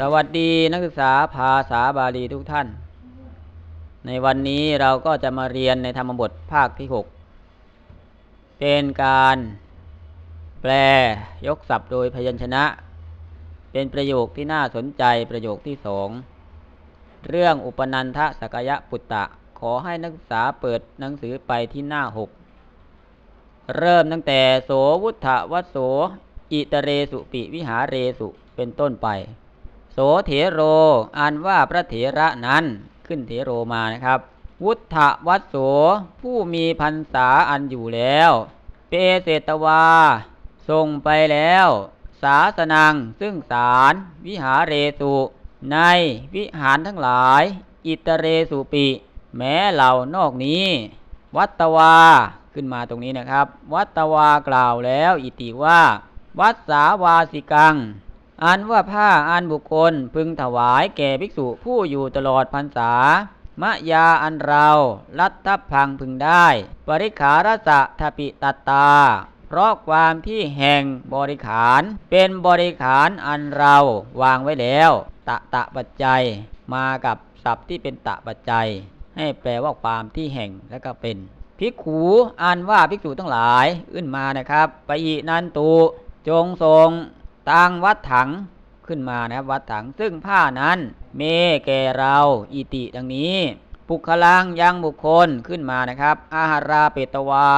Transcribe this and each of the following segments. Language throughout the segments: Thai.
สวัสดีนักศึกษาภาษาบาลีทุกท่าน ในวันนี้เราก็จะมาเรียนในธรรมบทภาคที่ 6 เป็นการแปลยกศัพท์โดยพยัญชนะ เป็นประโยคที่น่าสนใจประโยคที่สองเรื่องอุปนันทสกยปุตตะ ขอให้นักศึกษาเปิดหนังสือไปที่หน้า 6 เริ่มตั้งแต่โสวุฒวัโส อิตเรสุปิวิหาเรสุเป็นต้นไป โสเถโร อันว่าพระเถระนั้นขึ้นเถโรมานะครับ วุฒวัสโสผู้มีพรรษาอันอยู่แล้ว เปเสตวาส่งไปแล้ว สาสนังซึ่งสาร วิหารเรสุในวิหารทั้งหลาย อิตเรสุปิ แม้เหล่านอกนี้ วัตวาขึ้นมาตรงนี้นะครับ วัตตวากล่าวแล้ว อิติว่า วัดสาวาสิกัง อันว่าผ้าอันบุคคลพึงถวายแก่ภิกษุผู้อยู่ตลอดพรรษามะยาอันเรารัตพังพึงได้ปริขารสะทปิตตา เพราะความที่แห่งบริขาร เป็นบริขารอันเราวางไว้แล้ว ตะตะปัจจัย มากับศัพท์ที่เป็นตะปัจจัย ให้แปลว่าความที่แห่งและก็เป็นภิกขูอันว่าภิกษุทั้งหลายขึ้นมานะครับไปอีนันตุจงทรง ตั้งวัดถังขึ้นมานะครับวัดถังซึ่งผ้านั้น เมแก่เราอิติดังนี้ ปุคลังยังบุคคลขึ้นมานะครับ อาหาราเปตวา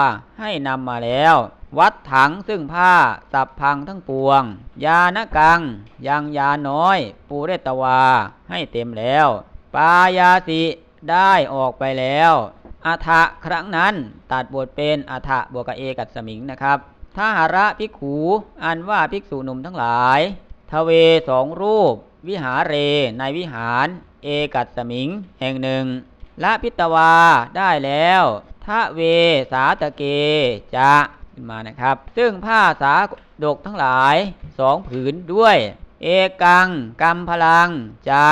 ให้นำมาแล้ว วัดถังซึ่งผ้าสับพังทั้งปวง ยานกังยังยาน้อย ปูเรตวาให้เต็มแล้ว ปายาสิได้ออกไปแล้วอัฐะครั้งนั้นตัดบทเป็นอัฐะบวกเอกัสมิงนะครับ ถ้าหาระภิกขูอันว่าภิกษุหนุ่มทั้งหลาย ทเวสองรูป วิหารเรในวิหาร เอกัสมิง แห่งหนึ่งละพิตวาได้แล้วทะเวสาตะเกจะขึ้นมานะครับ ซึ่งผ้าสาดกทั้งหลายสองผืนด้วย เอกังกรรมพลังจะ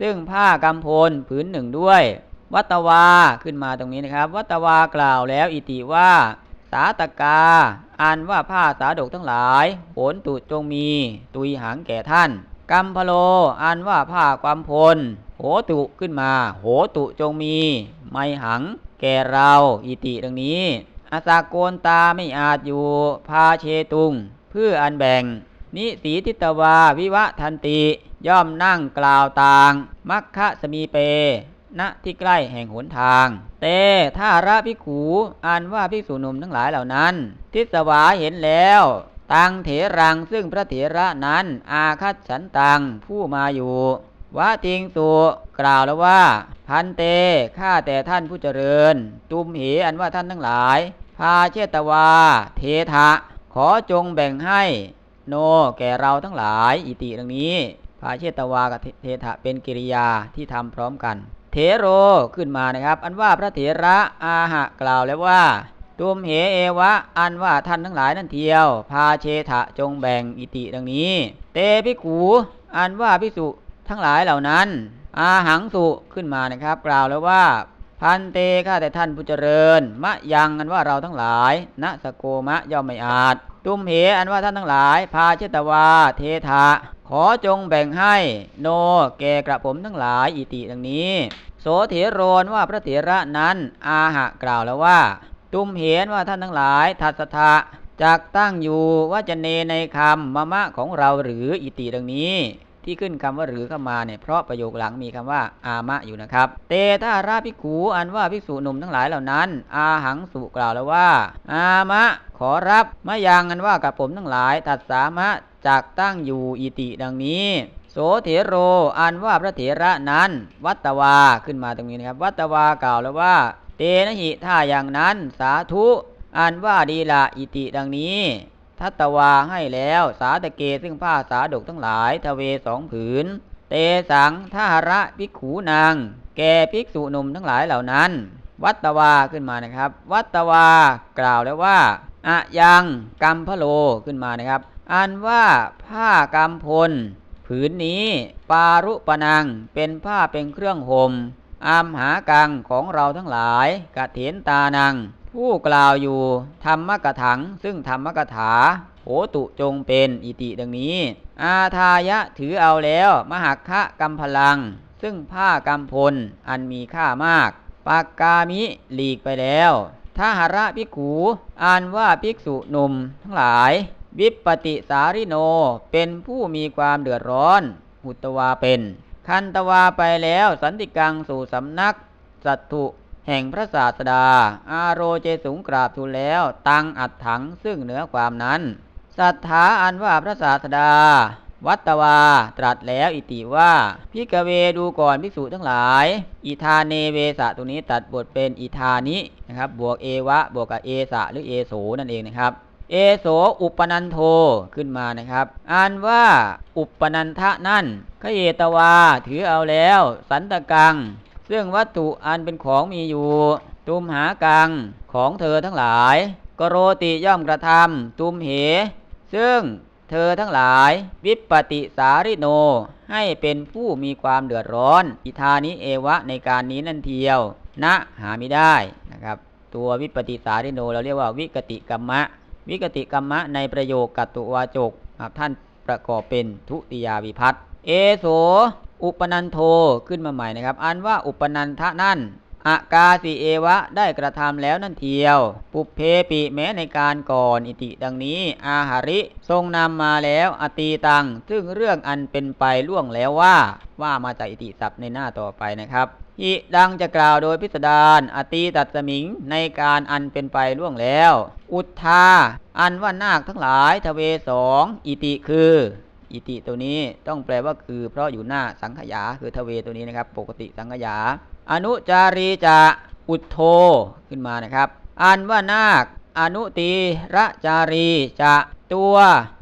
ซึ่งผ้ากำพลผืนหนึ่งด้วย วัตวาขึ้นมาตรงนี้นะครับ วัตวากล่าวแล้วอิติว่า สาตกาอันว่าผ้าสาดกทั้งหลายโหนตุจงมี ตุยหังแก่ท่านกัมพโลอันว่าผ้าความพล โหตุขึ้นมา โหตุจงมี ไมหัง แก่เราอิติดังนี้ อาสาโกนตาไม่อาจอยู่ พาเชตุง เพื่ออันแบ่ง นิสีทิตวาวิวะทันติ ย่อมนั่งกล่าวต่าง มัคคะสมีเป ณที่ใกล้แห่งหนทางเตถ้าระพิกขูอันว่าภิกษุหนุ่มทั้งหลายเหล่านั้น ทิสวาเห็นแล้วตังเถรังซึ่งพระเถระนั้น อาคัตฉันตังผู้มาอยู่วะติงสุกล่าวแล้วว่า พันเตข้าแต่ท่านผู้เจริญ ตุมเหอันว่าท่านทั้งหลาย พาเชตวา เททะ ขอจงแบ่งให้ โนแก่เราทั้งหลาย อิติดังนี้ พาเชตวากับเทถะเป็นกิริยาที่ทำพร้อมกัน เถโรขึ้นมานะครับ อันว่าพระเถระอาหะกล่าวแล้วว่าตุมเหเอวะ อันว่าท่านทั้งหลายนั่นเทียว พาเชทะจงแบ่งอิติดังนี้ เตพิขูอันว่าพิสุทั้งหลายเหล่านั้น อาหังสุขึ้นมานะครับ กล่าวแล้วว่า พันเตข้าแต่ท่านผู้เจริญ มะยังอันว่าเราทั้งหลายณสโกมะย่อมไม่อาจ ตุมเหอันว่าท่านทั้งหลาย พาเชตวาเทธะ อจงแบ่งให้โนแก่กระผมทั้งหลายอิติดังนี้ โสเถโรนว่าพระเถระนั้นอาหะกล่าวแล้วว่า ตุมเห็นว่าท่านทั้งหลายทัศทะจากตั้งอยู่ว่าจะเนในคำมะมะของเราหรืออิติดังนี้ ที่ขึ้นคำว่าหรือเข้ามาเนี่ยเพราะประโยคหลังมีคำว่าอามะอยู่นะครับ เตถ้าราภิกขูอันว่าภิกษุหนุ่มทั้งหลายเหล่านั้น อาหังสุกล่าวแล้วว่า อามะ ขอรับมะยังอันว่ากับผมทั้งหลายตัดสามะจากตั้งอยู่อิติดังนี้โสเถโรอันว่าพระเถระนั้น วัตวาขึ้นมาตรงนี้นะครับ วัตวากล่าวแล้วว่า เตนะหิถ้าอย่างนั้นสาธุอันว่าดีละอิติดังนี้ ทัตวาให้แล้ว สาตะเกซึ่งผ้าสาดกทั้งหลาย ทเวสองผืน เตสังทหระภิกขูนางแก่ภิกษุหนุ่มทั้งหลายเหล่านั้น วัตวาขึ้นมานะครับ วัตวากล่าวแล้วว่าอะยังกัมพโลขึ้นมานะครับ อันว่าผ้ากำพล ผืนนี้ปารุปนังเป็นผ้าเป็นเครื่องห่มอามหากังของเราทั้งหลายกะเถนตานัง ผู้กล่าวอยู่ธรรมกถัง ซึ่งธรรมกถาโหตุจงเป็นอิติดังนี้ อาทายะถือเอาแล้ว มหักคะกำพลัง ซึ่งผ้ากำพลอันมีค่ามาก ปากกามิหลีกไปแล้วถ้าหระภิกขูอ่านว่าภิกษุหนุ่มทั้งหลาย วิปปติสาริโน เป็นผู้มีความเดือดร้อนอุตวาเป็น คันตวาไปแล้วสันติกังสู่สำนัก สัตถุ แห่งพระศาสดา อาโรเจสูงกราบทูลแล้ว ตังอัดถังซึ่งเหนือความนั้นสัทธาอันว่าพระศาสดา วัตตวา ตรัสแล้วอิติว่าพิกเวดูก่อนภิกษุทั้งหลาย อิธาเนเวสะตรงนี้ตัดบทเป็นอิธานินะครับ บวกเอวะ บวกกับเอสะหรือเอโสนั่นเองนะครับเอโสอุปนันโทขึ้นมานะครับ อ่านว่าอุปนันทะนั่นขเยตวาถือเอาแล้ว สันตกัง ซึ่งวัตถุอันเป็นของมีอยู่ ตุมหากังของเธอทั้งหลาย กโรติย่อมกระทำตุมเห ซึ่งเธอทั้งหลาย วิปปติสาริโน ให้เป็นผู้มีความเดือดร้อน อิธานิเอวะในการนี้นั่นเทียวณหาไม่ได้นะครับ ตัววิปปติสาริโนเราเรียกว่าวิกติกรรมะ วิกติกรรมะในประโยคกัตตุวาจกท่านประกอบเป็นทุติยาวิพัตเอโส อุปนันโทขึ้นมาใหม่นะครับ อันว่าอุปนันทะนั่นอากาสิเอวะได้กระทำแล้วนั่นเทียว ปุเพปิแม้ในการก่อนอิติดังนี้ อาหาริ ทรงนำมาแล้วอตีตัง ซึ่งเรื่องอันเป็นไปล่วงแล้วว่า ว่ามาจากอิติศัพท์ในหน้าต่อไปนะครับอิดังจะกล่าวโดยพิสดารอตีตัดสมิงในการอันเป็นไปล่วงแล้ว อุทธาอันว่านาคทั้งหลายทเวสองอิติคือ อิติตัวนี้ต้องแปลว่าคือ เพราะอยู่หน้าสังขยาคือทเวตัวนี้นะครับ ปกติสังขยา อนุจารีจะอุทโธขึ้นมานะครับอันว่านาค อนุตีระจารีจะตัว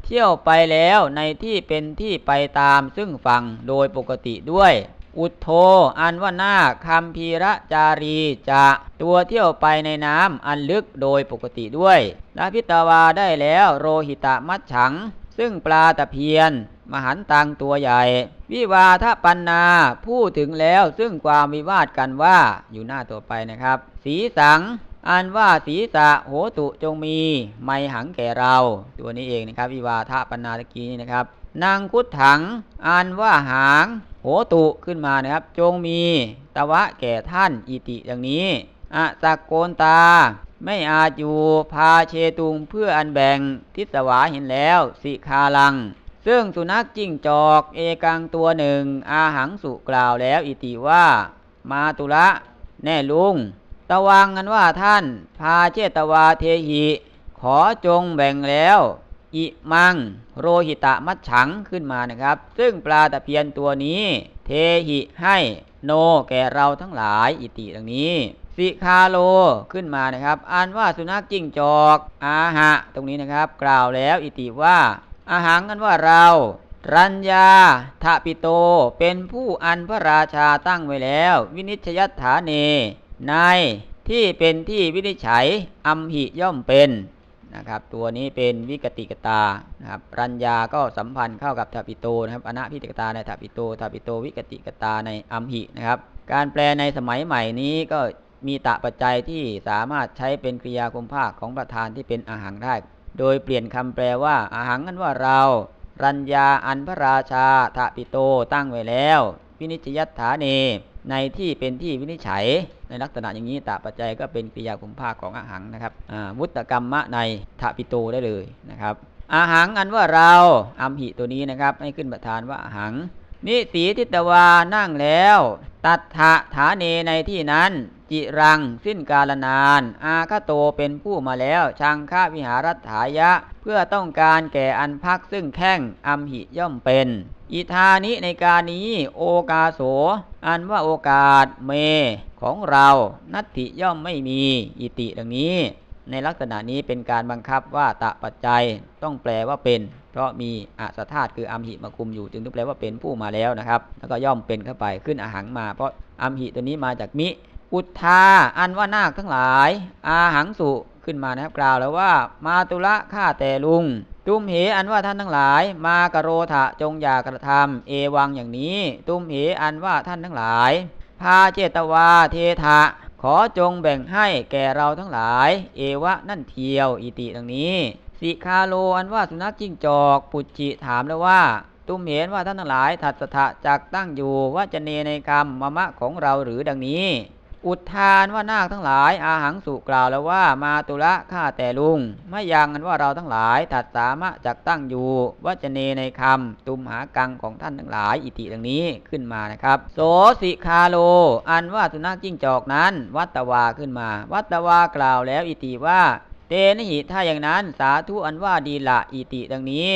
เที่ยวไปแล้วในที่เป็นที่ไปตามซึ่งฝั่งโดยปกติด้วย อุทโธอันว่านาคคำพีระจารีจะตัวเที่ยวไปในน้ำอันลึกโดยปกติด้วยและพิตาวาได้แล้วโรหิตะมัดฉัง ซึ่งปลาตะเพียน มหันตังตัวใหญ่ วิวาทปันนาพูดถึงแล้วซึ่งความวิวาทกันว่าอยู่หน้าตัวไปนะครับ สีสังอันว่าศีสะโหตุจงมี ไมหังแก่เรา ตัวนี้เองนะครับ วิวาทปันนาตะกี้นี่นะครับ นางคุดถัง อันว่าหาง โหตุขึ้นมานะครับ จงมีตะวะแก่ท่านอิติอย่างนี้อะสักโกนตา ไม่อาจอยู่พาเชตุงเพื่ออันแบ่งทิศวาเห็นแล้วสิคาลัง ซึ่งสุนัขจิ้งจอกเอกังตัวหนึ่ง อาหังสุกล่าวแล้วอิติว่า มาตุละ แน่ลุง ตะวังกันว่าท่าน พาเชตวาเทหิ ขอจงแบ่งแล้วอิมัง โรหิตะมัดฉังขึ้นมานะครับ ซึ่งปลาตะเพียนตัวนี้ เทหิให้โนแก่เราทั้งหลายอิติดังนี้ สิคาโลขึ้นมานะครับอ่านว่าสุนัขจิ้งจอกอาหะ ตรงนี้นะครับ กล่าวแล้วอิติว่า อาหังกันว่าเรา รัญญาทปิโต เป็นผู้อันพระราชาตั้งไว้แล้ว วินิจฉยัตถาเน ในที่เป็นที่วินิจฉัยอัมหิย่อมเป็นนะครับตัวนี้เป็นวิกติกตานะครับรัญญาก็สัมพันธ์เข้ากับทปิโตนะครับอนะพิติกตาในทปิโตทปิโตวิกติกตาในอัมหินะครับ การแปลในสมัยใหม่นี้ก็ มีตะปัจจัยที่สามารถใช้เป็นกริยาคุมภาคของประธานที่เป็นอาหังได้ โดยเปลี่ยนคำแปลว่า อาหังนั้นว่าเรา รัญญาอันพระราชาทะปิโตตั้งไว้แล้ว วินิจยัตถาเน ในที่เป็นที่วินิจฉัย ในลักษณะอย่างนี้ตาปัจจัยก็เป็นกริยาคุมภาคของอาหังนะครับมุตกรรมะในทะปิโตได้เลยนะครับอาหังอันว่าเราอัมหิตัวนี้นะครับ ให้ขึ้นประธานว่าอาหัง นิสีทิตวานั่งแล้ว ตัทธะฐาเนในที่นั้น จิรัง สิ้นกาลนาน อาคาโตเป็นผู้มาแล้วชังฆวิหารัตถายะ เพื่อต้องการแก่อันพักซึ่งแข้งอัมหิย่อมเป็น อิธานิในการนี้โอกาโส อันว่าโอกาสเมของเรานัตถิย่อมไม่มีอิติดังนี้ ในลักษณะนี้เป็นการบังคับว่าตะปัจจัยต้องแปลว่าเป็น เพราะมีอาสธาตุคืออัมหิมาคุมอยู่จึงต้องแปลว่าเป็นผู้มาแล้วนะครับ แล้วก็ย่อมเป็นเข้าไปขึ้นอาหังมา เพราะอัมหิตัวนี้มาจากมิ อุทธาอันว่านาคทั้งหลาย อาหังสุขึ้นมานะครับกล่าวแล้วว่า มาตุละข้าแต่ลุงตุมเหอันว่าท่านทั้งหลาย มากโรธะจงอย่ากระทำเอวังอย่างนี้ ตุมเหอันว่าท่านทั้งหลาย พาเจตวาเทธะขอจงแบ่งให้แก่เราทั้งหลาย เอวะนั่นเทียวอิติดังนี้ สิคาโลอันว่าสุนัขจิ้งจอกปุจจิถามแล้วว่า ตุ้มเหนว่าท่านทั้งหลาย ถัดสถะจักตั้งอยู่ว่าจะเนในคำมะมะของเราหรือดังนี้ อุทานว่านาคทั้งหลาย อาหังสุกล่าวแล้วว่ามาตุละข้าแต่ลุง ไม่ยังอันว่าเราทั้งหลายถัดสามะจักตั้งอยู่ว่าจเนในคำตุมหากังของท่านทั้งหลาย อิติดังนี้ขึ้นมานะครับ โสสิคาโล อันว่าสุนัขจิ้งจอกนั้น วัตตวาขึ้นมา วัตตวากล่าวแล้วอิติว่า เตนหิถ้าอย่างนั้นสาธุอันว่าดีละอิติดังนี้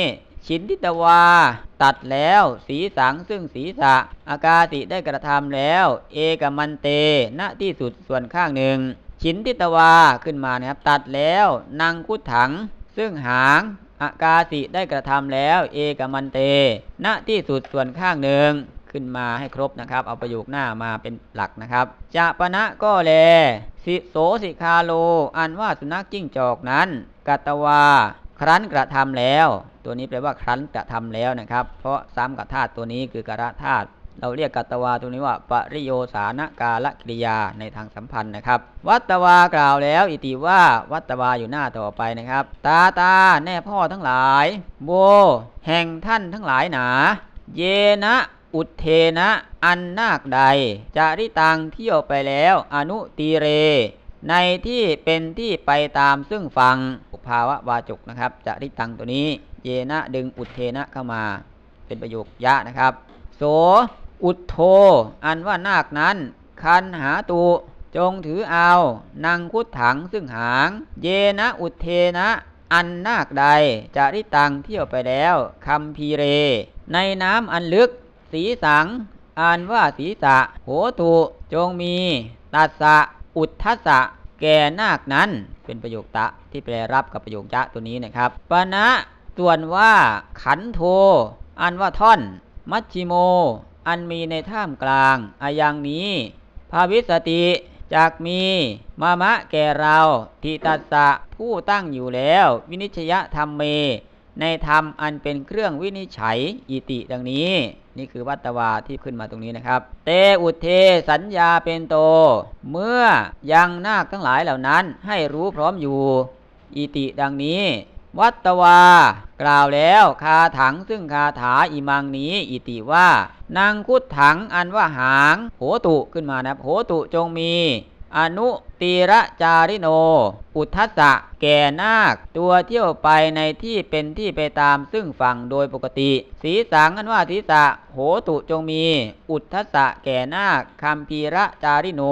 ชินทิตวา ตัดแล้วสีสังซึ่งศีรษะ อากาติได้กระทำแล้ว เอกมันเต ณที่สุดส่วนข้างหนึ่ง ชินทิตวาขึ้นมานะครับตัดแล้วนางคุดถัง ซึ่งหางอากาสิได้กระทำแล้ว เอกมันเต ณที่สุดส่วนข้างหนึ่งขึ้นมาให้ครบนะครับ เอาประโยคหน้ามาเป็นหลักนะครับ จะปณะก็แล สิโสสิคาโล อันว่าสุนัขจิ้งจอกนั้น กัตตวา ครั้นกระทำแล้ว ตัวนี้แปลว่าครั้นกระทำแล้วนะครับ เพราะซ้ำกับธาตุตัวนี้คือกระธาตุเราเรียกกัตวาตัวนี้ว่าปริโยสานกาลกิริยาในทางสัมพันธ์นะครับ วัตวากล่าวแล้วอิติว่าวัตวาอยู่หน้าต่อไปนะครับ ตาตาแน่พ่อทั้งหลาย โบ แห่งท่านทั้งหลายหนา เยนะอุเทนะ อันนาคใดจะริตังเที่ยวไปแล้ว อนุตีเร ในที่เป็นที่ไปตามซึ่งฟังอุภาวะวาจกนะครับจะริตังตัวนี้ เยนะดึงอุเทนะเข้ามา เป็นประโยคยะนะครับ โส อุทโทอันว่านาคนั้น คันหาตุจงถือเอานางคุดถังซึ่งหาง เยนะอุเทนะ อันนาคใดจะริตังเที่ยวไปแล้วคำพีเร ในน้ำอันลึก สีสังอ่านว่าศีสะโหตุจงมีตัสสะ อุทธัสะแก่นาคนั้น เป็นประโยคตะที่แปลรับกับประโยคจะตัวนี้นะครับปณะส่วนว่าขันโท อันว่าท่อน มัชชิโม อันมีในท่ามกลางอายังนี้ภาวิสติจากมีมามะแก่เราทิตัสสะผู้ตั้งอยู่แล้ว วินิชยธรรมเม ในธรรมอันเป็นเครื่องวินิจฉัยอิติดังนี้ นี่คือวัตวาที่ขึ้นมาตรงนี้นะครับ เตอุเทสัญญาเป็นโต เมื่อยังนาคทั้งหลายเหล่านั้นให้รู้พร้อมอยู่อิติดังนี้ วัตวา กล่าวแล้วคาถังซึ่งคาถาอิมังนี้อิติว่านางคุดถังอันว่าหางโหตุขึ้นมานะครับโหตุจงมี อนุ ตีระจาริโน อุทธัสะแก่นาค ตัวเที่ยวไปในที่เป็นที่ไปตามซึ่งฝั่งโดยปกติ สีสังอันว่าศีสะโหตุจงมี อุทธัสะแก่นาคคัมพีระจาริโน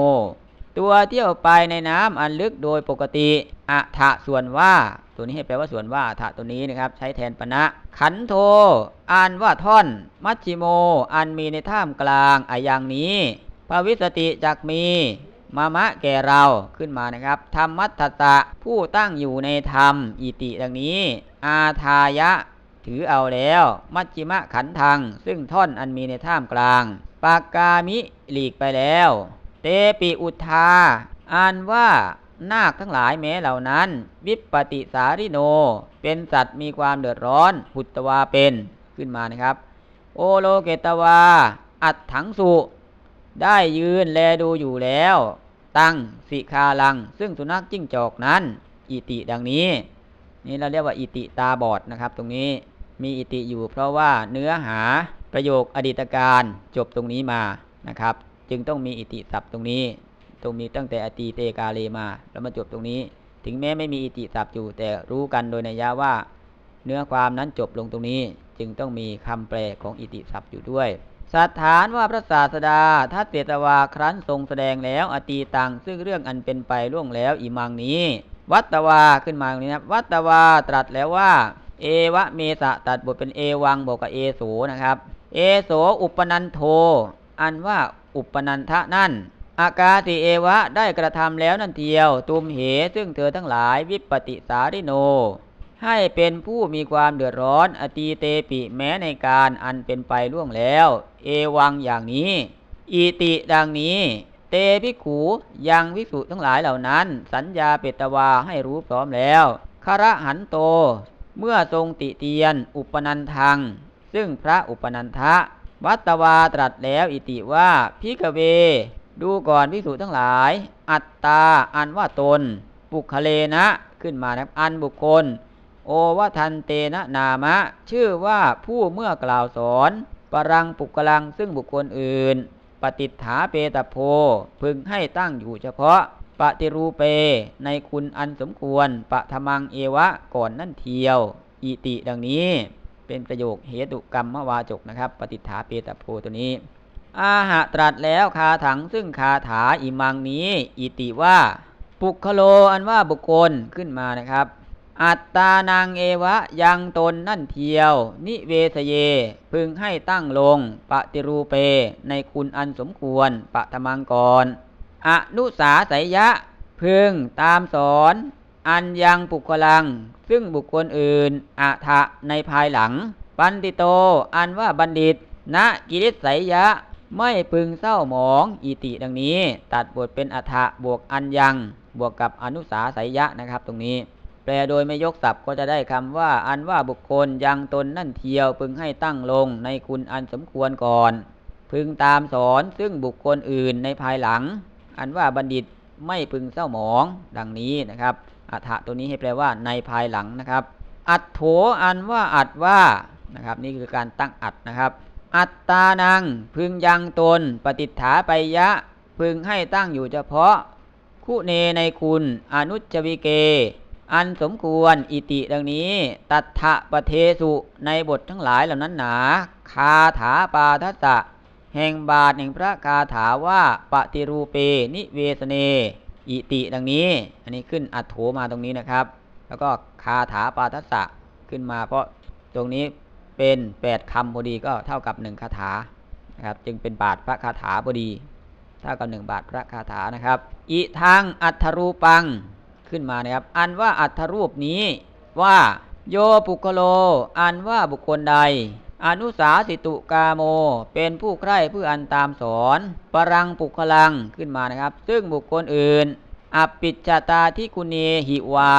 ตัวเที่ยวไปในน้ำอันลึกโดยปกติอะทะส่วนว่า ตัวนี้ให้แปลว่าส่วนว่าอะทะตัวนี้นะครับ ใช้แทนปณะ ขันโทอ่านว่าท่อน มัชชิโม อันมีในท่ามกลางอายังนี้ภาวิสติจักมี มามะแก่เราขึ้นมานะครับธรรมัตตะผู้ตั้งอยู่ในธรรมอิติดังนี้ อาทายะถือเอาแล้ว มัชชิมะขันธัง ซึ่งท่อนอันมีในท่ามกลาง ปากกามิหลีกไปแล้ว เตปิอุทาอ่านว่านาคทั้งหลายแม้เหล่านั้น วิปปติสาริโน เป็นสัตว์มีความเดือดร้อนหุตวาเป็นขึ้นมานะครับ โอโลเกตวา อัดถังสุ ได้ยืนแลดูอยู่แล้ว ตั้งสิคาลัง ซึ่งสุนัขจิ้งจอกนั้น อิติดังนี้ นี่เราเรียกว่าอิติตาบอดนะครับ ตรงนี้มีอิติอยู่ เพราะว่าเนื้อหาประโยคอดีตการจบตรงนี้มานะครับ จึงต้องมีอิติศัพท์ตรงนี้ ตรงนี้ตั้งแต่อตีเตกาเลมา แล้วมาจบตรงนี้ ถึงแม้ไม่มีอิติศัพท์อยู่ แต่รู้กันโดยนัยยะว่า เนื้อความนั้นจบลงตรงนี้ จึงต้องมีคำแปลของอิติศัพท์อยู่ด้วย สัตฐานว่าพระศาสดาทัตเตตวาครั้นทรงแสดงแล้วอตีตังซึ่งเรื่องอันเป็นไปล่วงแล้วอิมังนี้ วัตตวาขึ้นมาตรงนี้นะวัตตวาตรัสแล้วว่า เอวะเมสะตัดบทเป็นเอวังบอกกับเอโสนะครับ เอโสอุปนันโท อันว่าอุปนันทะนั่น อากาติเอวะได้กระทำแล้วนั่นเทียว ตุมเหซึ่งเธอทั้งหลายวิปปติสาริโน ให้เป็นผู้มีความเดือดร้อนอตีเตปิแม้ในการอันเป็นไปล่วงแล้ว เอวังอย่างนี้อีติดังนี้ เตพิขูยังวิสุทั้งหลายเหล่านั้น สัญญาเปตวาให้รู้พร้อมแล้วคระหันโต เมื่อทรงติเตียน อุปนันทัง ซึ่งพระอุปนันทะ วัตตวาตรัสแล้วอิติว่าพิกเว ดูก่อนพิสูจน์ทั้งหลาย อัตตาอันว่าตน ปุคเลนะขึ้นมานะครับอันบุคคล โอวทันเตนะนามะ ชื่อว่าผู้เมื่อกล่าวสอนปรังปุกลังซึ่งบุคคลอื่น ปฏิฐาเปตโพ พึงให้ตั้งอยู่เฉพาะ ปฏิรูเป ในคุณอันสมควรปะทมังเอวะก่อนนั่นเทียว อิติดังนี้ เป็นประโยคเหตุกรรมวาจกนะครับ ปฏิฐาเปตโพตัวนี้ อาหะตรัสแล้วคาถังซึ่งคาถาอิมังนี้ อิติว่าปุคโลอันว่าบุคคลขึ้นมานะครับ อัตตานางเอวะยังตนนั่นเทียว นิเวสเย พึงให้ตั้งลงปฏิรูเป ในคุณอันสมควรปะทมังกร อนุสาสยยะ พึงตามสอน อันยังปุคลัง ซึ่งบุคคลอื่นอะทะในภายหลัง ปันติโต อันว่าบัณฑิต ณกิริสยยะ ไม่พึงเศร้าหมองอิติดังนี้ ตัดบทเป็นอัฐะบวกอันยัง บวกกับอนุสาสยยะนะครับตรงนี้ แปลโดยไม่ยกศัพท์ก็จะได้คำว่า อันว่าบุคคลยังตนนั่นเทียวพึงให้ตั้งลงในคุณอันสมควรก่อน พึงตามสอนซึ่งบุคคลอื่นในภายหลัง อันว่าบัณฑิตไม่พึงเศร้าหมองดังนี้นะครับ อัฐะตัวนี้ให้แปลว่าในภายหลังนะครับ อัตโถอันว่าอัดว่านะครับนี่คือการตั้งอัดนะครับ อัตตานังพึงยังตน ปฏิฐาไปยะ พึงให้ตั้งอยู่เฉพาะคู่เนในคุณ อนุจวิเก อันสมควรอิติดังนี้ ตัทธะปะเทสุในบททั้งหลายเหล่านั้นหนา คาถาปาทัสสะแห่งบาทแห่งพระคาถาว่าปฏิรูเปนิเวสเน อิติดังนี้ อันนี้ขึ้นอัดโถมาตรงนี้นะครับ แล้วก็คาถาปาทัสสะขึ้นมา เพราะตรงนี้เป็นแปดคำพอดีก็เท่ากับหนึ่งคาถานะครับจึงเป็นบาทพระคาถาพอดี เท่ากับหนึ่งบาทพระคาถานะครับ อิทางอัทรูปัง ขึ้นมานะครับ อันว่าอัทรูปนี้ว่า โยปุคโล อันว่าบุคคลใด อนุสาสิตุกาโม เป็นผู้ใคร่เพื่ออันตามสอนปรังปุคลังขึ้นมานะครับ ซึ่งบุคคลอื่นอปิจตาที่กุเนหิวา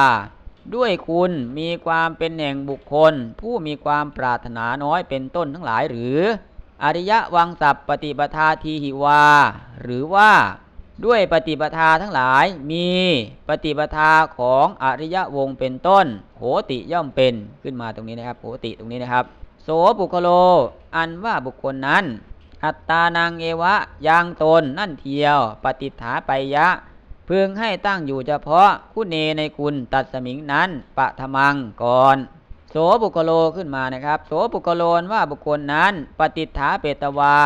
ด้วยคุณมีความเป็นแห่งบุคคล ผู้มีความปรารถนาน้อยเป็นต้นทั้งหลายหรือ อริยวังสัพปฏิปทาทีหิวา หรือว่า ด้วยปฏิปทาทั้งหลายมีปฏิปทาของอริยวงศ์เป็นต้น โหติย่อมเป็นขึ้นมาตรงนี้นะครับโหติตรงนี้นะครับ โสปุคโล อันว่าบุคคลนั้น อัตตานางเอวะยังตนนั่นเทียว ปฏิฐาไปยะพึงให้ตั้งอยู่เฉพาะคุณเนในคุณตัดสมิงนั้นปะทมังก่อนโสบุคโลขึ้นมานะครับ โสบุคโลนว่าบุคคลนั้น ปฏิฐาเปตวา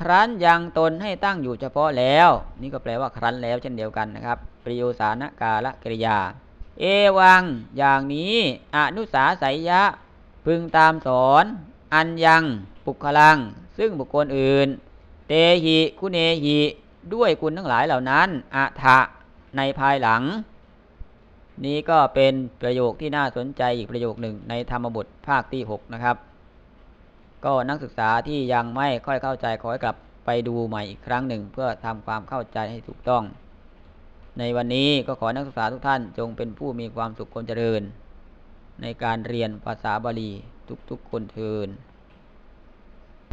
ครั้นยังตนให้ตั้งอยู่เฉพาะแล้ว นี่ก็แปลว่าครั้นแล้วเช่นเดียวกันนะครับ ประโยสานกาละกริยา เอวัง อย่างนี้ อนุสาสยยะ พึงตามสอน อันยังปุคลัง ซึ่งบุคคลอื่น เตหิคุเนหิด้วยคุณทั้งหลายเหล่านั้นอะทะในภายหลัง นี้ก็เป็นประโยคที่น่าสนใจอีกประโยคหนึ่งในธรรมบทภาคที่ 6 นะครับ ก็นักศึกษาที่ยังไม่ค่อยเข้าใจขอให้กลับไปดูใหม่อีกครั้งหนึ่ง เพื่อทำความเข้าใจให้ถูกต้อง ในวันนี้ก็ขอนักศึกษาทุกท่านจงเป็นผู้มีความสุขคนเจริญ ในการเรียนภาษาบาลีทุกๆคนเทิน